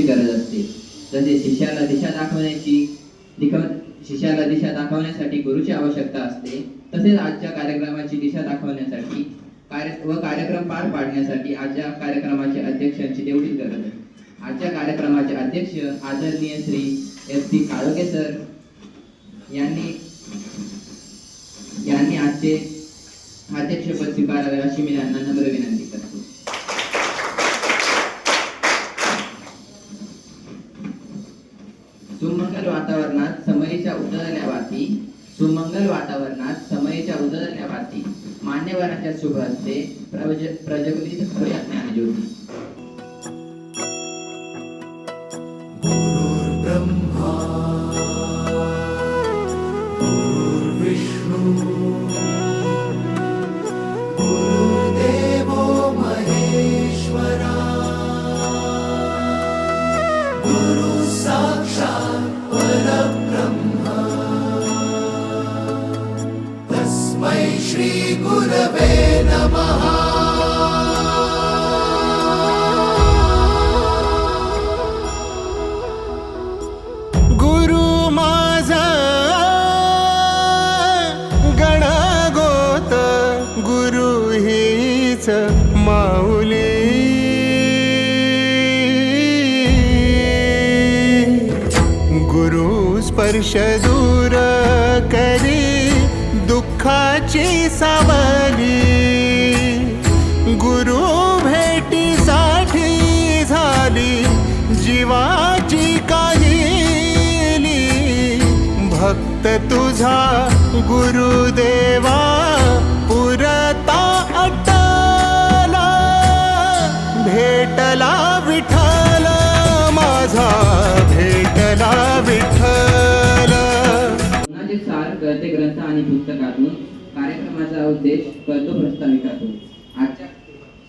शिक्षकांची गरज असते. जसे शिष्याला दिशा दाखवण्याची शिष्याला दिशा दाखवण्यासाठी गुरुची आवश्यकता असते. तसेच आजच्या कार्यक्रमाची दिशा दाखवण्यासाठी कार्य व कार्यक्रम पार पाडण्यासाठी आजच्या कार्यक्रमाचे अध्यक्षांची तेवढीच गरज आहे. आजच्या कार्यक्रमाचे अध्यक्ष आदरणीय Shri S T Kalokhe sir यांनी यांनी आजचे अध्यक्षपद स्वीकारावे अशी मी यांना नम्र विनंती करतो सुमंगल वातावरणात समयीच्या उजळल्या सुमंगल वातावरणात समयेच्या उदरल्या वाती मान्यवरांच्या शुभ हस्ते प्रज प्रज्वलित होया ज्ञानज्योती माऊली गुरु स्पर्श दूर करी दुःखाची सावली. गुरु भेटीसाठी झाली जीवाची काहिली. भक्त तुझा गुरुदेवा. भेटला विठ्ठल माझा भेटला विठ्ठल. पुन्हाचे सार कळते ग्रंथ आणि पुस्तकातून कार्यक्रमाचा उद्देश कळतो प्रस्ताविकातून. आजच्या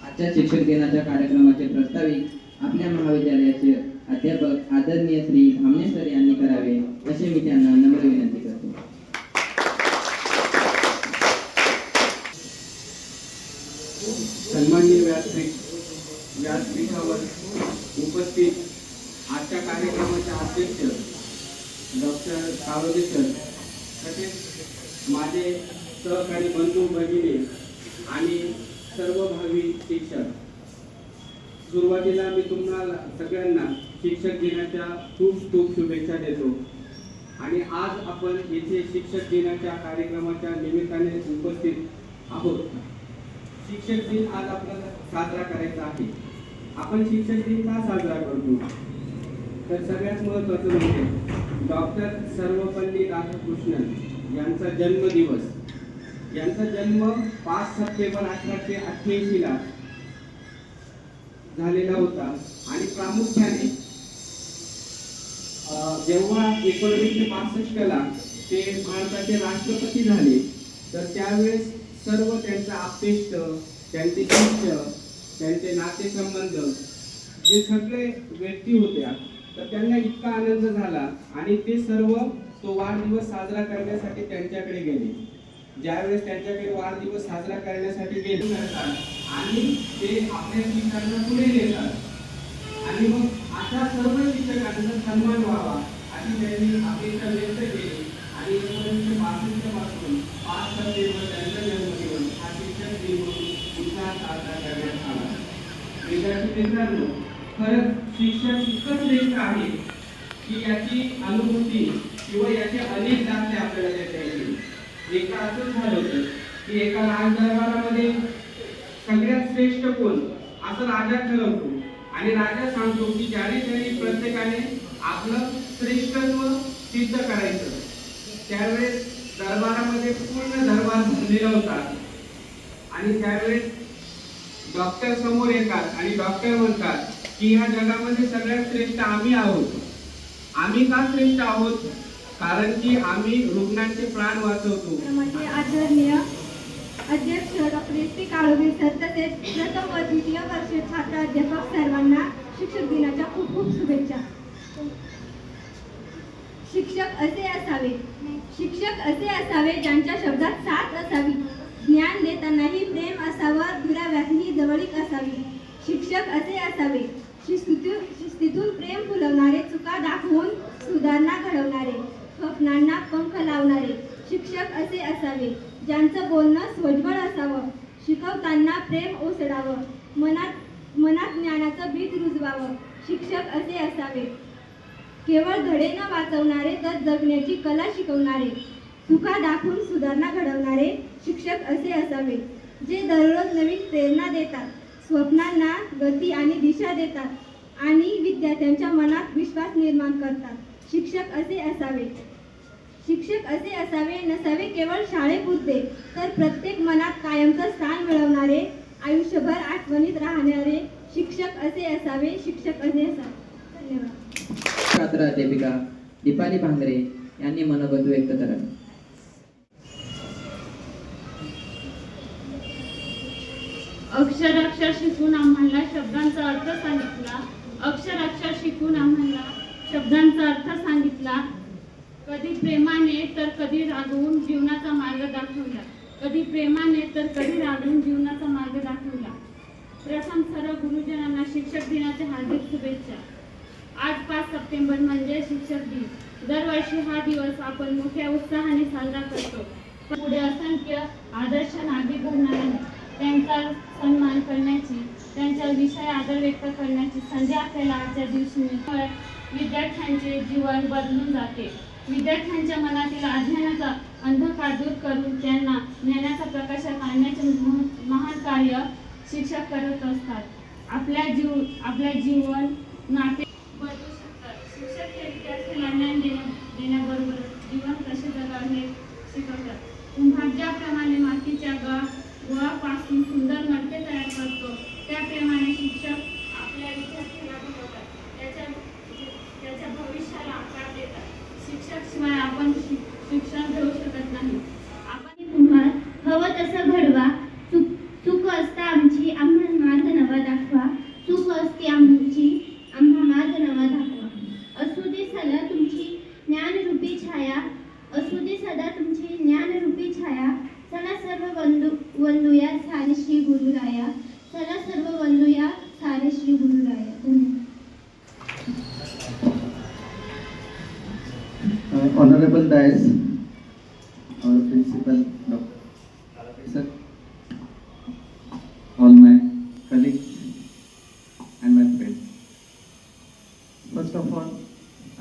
आजच्या शिक्षक दिनाच्या कार्यक्रमाचे प्रस्ताविक आपल्या महाविद्यालयाचे अध्यापक आदरणीय श्री धामणे सर यांनी करावे असे मी त्यांना नम्र विनंती करतो सन्माननीय व्यासपीठ व्यासपीठावर उपस्थित आजच्या कार्यक्रमाचे अध्यक्ष डॉक्टर सर तसेच माझे सहकारी बंधू भगिनी आणि सर्व भावी शिक्षक. सुरुवातीला मी तुम्हाला सगळ्यांना शिक्षक दिनाच्या खूप खूप शुभेच्छा देतो. आणि आज आपण येथे शिक्षक दिनाच्या कार्यक्रमाच्या निमित्ताने उपस्थित आहोत. शिक्षक दिन आज आपल्याला साजरा करायचा आहे. आपण शिक्षक दिन का साजरा करतो? तर सगळ्यात महत्वाचं म्हणजे डॉक्टर सर्वपल्ली राधाकृष्णन यांचा जन्मदिवस. यांचा जन्म पाच सप्टेंबर अठराशे अठ्ठ्याऐंशीला झालेला होता. आणि प्रामुख्याने अं, जेव्हा एकोणीसशे पासष्टला ते भारताचे राष्ट्रपती झाले तर त्यावेळेस सर्व त्यांचा आप्तेष्ट त्यांचे शिष्य त्यांचे नातेसंबंध जे सगळे व्यक्ती होत्या तर त्यांना इतका आनंद झाला आणि ते सर्व तो वाढदिवस साजरा करण्यासाठी त्यांच्याकडे गेले. ज्यावेळेस त्यांच्याकडे वाढदिवस साजरा करण्यासाठी गेले करतात आणि ते आपल्या शिक्षकांना पुढे नेतात. आणि मग अशा सर्व शिक्षकांचा सन्मान व्हावा अशी त्यांनी अपेक्षा व्यक्त केली. आणि एकोणीसशे बासष्टपासून पाच सप्टेंबर त्यांचा जन्मदिवस हा शिक्षक दिन म्हणून उत्साहात साजरा करण्यात आला. विद्यार्थी मित्रांनो खरंच शिक्षण इतकं श्रेष्ठ आहे की याची अनुभूती किंवा याचे अनेक दाखले आपल्याला देता येतील. एकदा असं झालं होतं की एका राज दरबारामध्ये सगळ्यात श्रेष्ठ कोण असं राजा ठरवतो आणि राजा सांगतो की ज्याने त्याने प्रत्येकाने आपलं श्रेष्ठत्व सिद्ध करायचं. त्यावेळेस दरबारामध्ये पूर्ण दरबार भरलेला होता. आणि त्यावेळेस डॉक्टर समोर येतात आणि डॉक्टर म्हणतात की ह्या जगामध्ये सगळ्यात श्रेष्ठ आम्ही आहोत. आम्ही का श्रेष्ठ आहोत? कारण की आम्ही रुग्णांचे प्राण वाचवतो. म्हणजे आदरणीय अध्यक्ष doctor S P Kaloge sir तसेच प्रथम व द्वितीय वर्ष छात्र अध्यापक सर्वांना शिक्षक दिनाच्या खूप खूप शुभेच्छा. शिक्षक असे असावे. शिक्षक असे असावे ज्यांच्या शब्दात साथ असावी. ज्ञान देतानाही प्रेम असावं दुराव्यातही जवळीक असावी. शिक्षक असे असावे. शिस्तीतून शिस्तीतून प्रेम फुलवणारे चुका दाखवून सुधारणा घडवणारे स्वप्नांना पंख लावणारे शिक्षक असे असावे ज्यांचं बोलणं सोज्वळ असावं शिकवताना प्रेम ओसडावं मनात मनात ज्ञानाचं बीज रुजवावं शिक्षक असे असावे. केवळ धडे न वाचवणारे तर जगण्याची कला शिकवणारे चुका दाखवून सुधारणा घडवणारे शिक्षक असे असावे जे दररोज नवीन प्रेरणा देतात. स्वप्नांना गती आणि दिशा देतात आणि विद्यार्थ्यांच्या मनात विश्वास निर्माण करतात. शिक्षक असे असावे. शिक्षक असे असावे नसावे केवळ शाळेपुरते तर प्रत्येक मनात कायमचं स्थान मिळवणारे आयुष्यभर आठवणीत राहणारे शिक्षक असे असावे शिक्षक असे असावे. धन्यवाद. छात्र अध्यापिका दीपाली भांगरे यांनी मनोगत व्यक्त करावे अक्षर अक्षर शिकून आम्हाला शब्दांचा अर्थ सांगितला. अक्षर अक्षर शिकून आम्हाला शब्दांचा अर्थ सांगितला. कधी प्रेमाने तर कधी रागवून जीवनाचा मार्ग दाखवला. कधी प्रेमाने तर कधी रागवून जीवनाचा मार्ग दाखवला. प्रथम सर्व गुरुजनांना शिक्षक दिनाच्या हार्दिक शुभेच्छा. आठ पाच सप्टेंबर म्हणजे शिक्षक दिन. दरवर्षी हा दिवस आपण मोठ्या उत्साहाने साजरा करतो. पुढे असंख्य आदर्श नागरिक घडणार आहेत. त्यांचा सन्मान करण्याची त्यांच्या विषय आदर व्यक्त करण्याची संधी आपल्याला आजच्या दिवशी मिळते विद्यार्थ्यांचे जीवन बदलून जाते. विद्यार्थ्यांच्या मनातील अज्ञानाचा अंधकार दूर करून त्यांना ज्ञानाचा प्रकाशात आणण्याचे मह- महान कार्य शिक्षक करत असतात. आपल्या जीव आपल्या जीवन नाते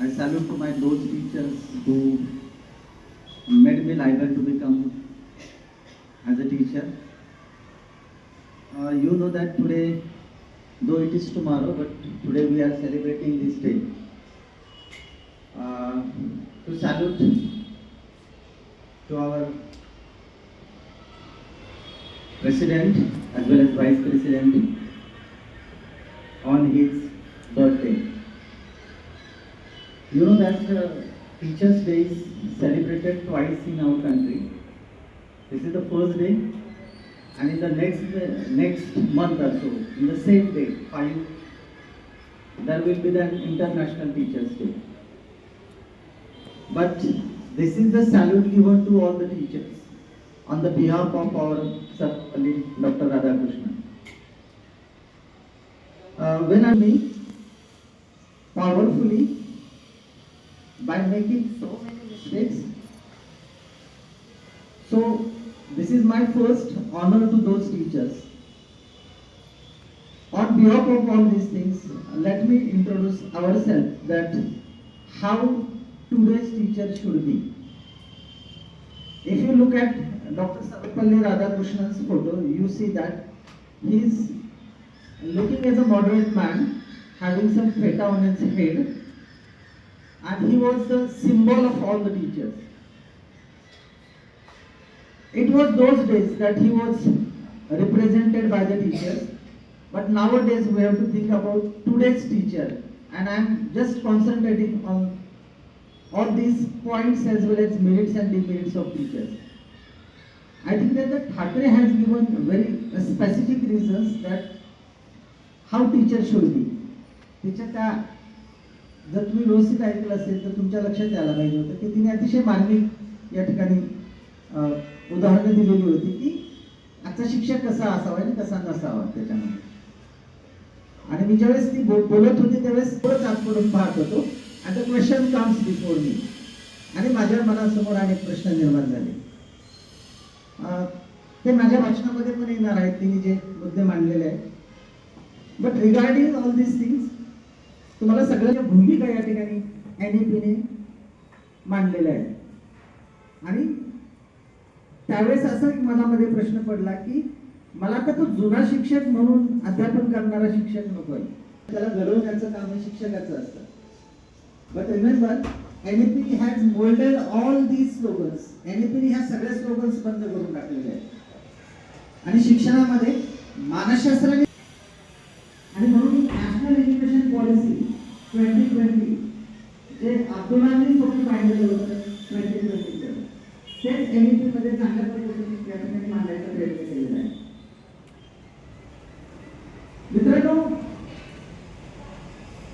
I salute to my those teachers who made me liable to become as a teacher. Uh, you know that today, though it is tomorrow, but today we are celebrating this day uh, to salute to our president as well as vice president on his birthday. You know that uh, Teachers' Day is celebrated twice in our country. This is the first day, and in the next next month or so, in the same day, five, there will be the International Teachers' Day. But this is the salute given to all the teachers on the behalf of our Sarpalli Dr. Radhakrishnan. Uh, when I me powerfully by making so many mistakes. So this is my first honor to those teachers. On behalf of all these things, let me introduce ourselves that how today's teacher should be. If you look at Dr. Sarvapalli Radhakrishnan's photo, you see that he is looking as a moderate man, having some feta on his head, and he was the symbol of all the teachers. It was those days that he was represented by the teachers, but nowadays we have to think about today's teacher, and I am just concentrating on all these points as well as merits and demerits of teachers. I think that the Thackeray has given very specific reasons that how teachers should be. Teacher का जर तुम्ही व्यवस्थित ऐकलं असेल तर तुमच्या लक्षात यायला पाहिजे होतं की तिने अतिशय मानवी या ठिकाणी उदाहरणं दिलेली होती की आजचा शिक्षक कसा असावा आणि कसा नसावा त्याच्यामध्ये. आणि मी ज्यावेळेस ती बोलत होती त्यावेळेस परत आतमधून पाहत होतो. आणि द क्वेश्चन कम्स बिफोर मी आणि माझ्या मनासमोर अनेक प्रश्न निर्माण झाले. ते माझ्या भाषणामध्ये पण येणार आहेत तिने जे मुद्दे मांडलेले आहेत. But regarding all this things तुम्हाला सगळ्या भूमिका या ठिकाणी एन ई पीने मांडलेल्या आहेत आणि त्यावेळेस असा मनामध्ये प्रश्न पडला की मला का तो जुना शिक्षक म्हणून अध्यापन करणारा शिक्षक नकोय त्याला घडवण्याचं काम हे शिक्षकाचं असतं. But remember NEP has moulded all these slogans एनईपीने ह्या सगळ्या स्लोगन्स बंद करून टाकलेले आहेत. आणि शिक्षणामध्ये मानसशास्त्राने ट्वेंटी ट्वेंटी. जे अब्दुलांनी स्वप्न पाहिलेलं होतं ट्वेंटी ट्वेंटीचं. तेच एम ई पीमध्ये चांगल्या पद्धतीने त्या ठिकाणी मांडायचा प्रयत्न केलेला आहे. मित्रांनो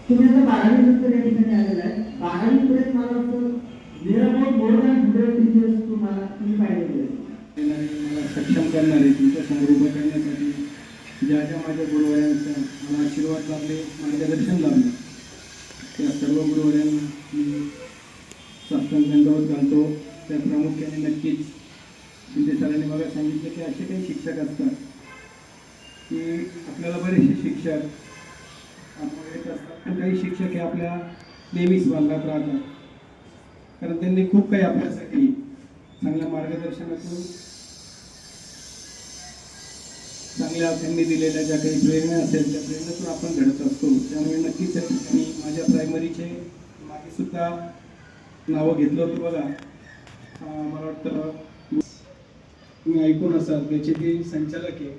तुम्ही आता बारावी नंतर या ठिकाणी आलेला आहे. बारावी पर्यंत मला वाटतं near about more than hundred teachers तुम्हाला तुम्ही पाहिलेले मला सक्षम करणारे तुमच्यासमोर उभं करण्यासाठी ज्या ज्या माझ्या गुरुवाऱ्यांचा मला आशीर्वाद लाभले मार्गदर्शन लाभले. सर्व मी साष्टांग घालतो त्या प्रामुख्याने नक्कीच शिंदे सरांनी मला सांगितलं की असे काही शिक्षक असतात की आपल्याला बरेचसे शिक्षक आपण येत असतात. पण काही शिक्षक हे आपल्या नेहमीच वर्गात राहतात. कारण त्यांनी खूप काही आपल्यासाठी चांगल्या मार्गदर्शनातून चांगल्या त्यांनी दिलेल्या ज्या काही प्रेरणा असेल त्या प्रेरणेतून आपण घडत असतो. त्यामुळे नक्कीच या ठिकाणी माझ्या प्रायमरीचे मागे सुद्धा नावं घेतलं होतं बघा. मला वाटतं तुम्ही ऐकून असाल त्याचे ते संचालक आहे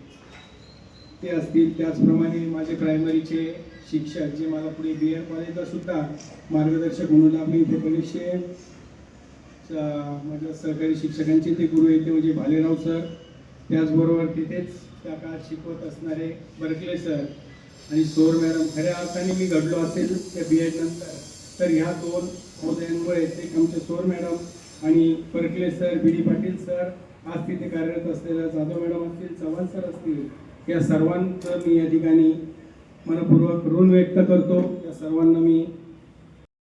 ते असतील. त्याचप्रमाणे माझे प्रायमरीचे शिक्षक जे मला पुढे बी एड कॉलेजला सुद्धा मार्गदर्शक म्हणून आम्ही इथे बरेचसे माझ्या सहकारी शिक्षकांचे ते गुरु आहेत ते म्हणजे भालेराव सर. त्याचबरोबर तिथेच त्या काळात शिकवत असणारे बर्कले सर आणि सोर मॅडम खऱ्या अर्थाने मी घडलो असेल त्या बी एड नंतर. तर ह्या दोन महोदयांमुळे एक आमचे सोर मॅडम आणि Parkale sir B. D. Patil sir आज तिथे कार्यरत असलेल्या जाधव मॅडम असतील चव्हाण सर असतील या सर्वांचं मी या ठिकाणी मनपूर्वक ऋण व्यक्त करतो. या सर्वांना मी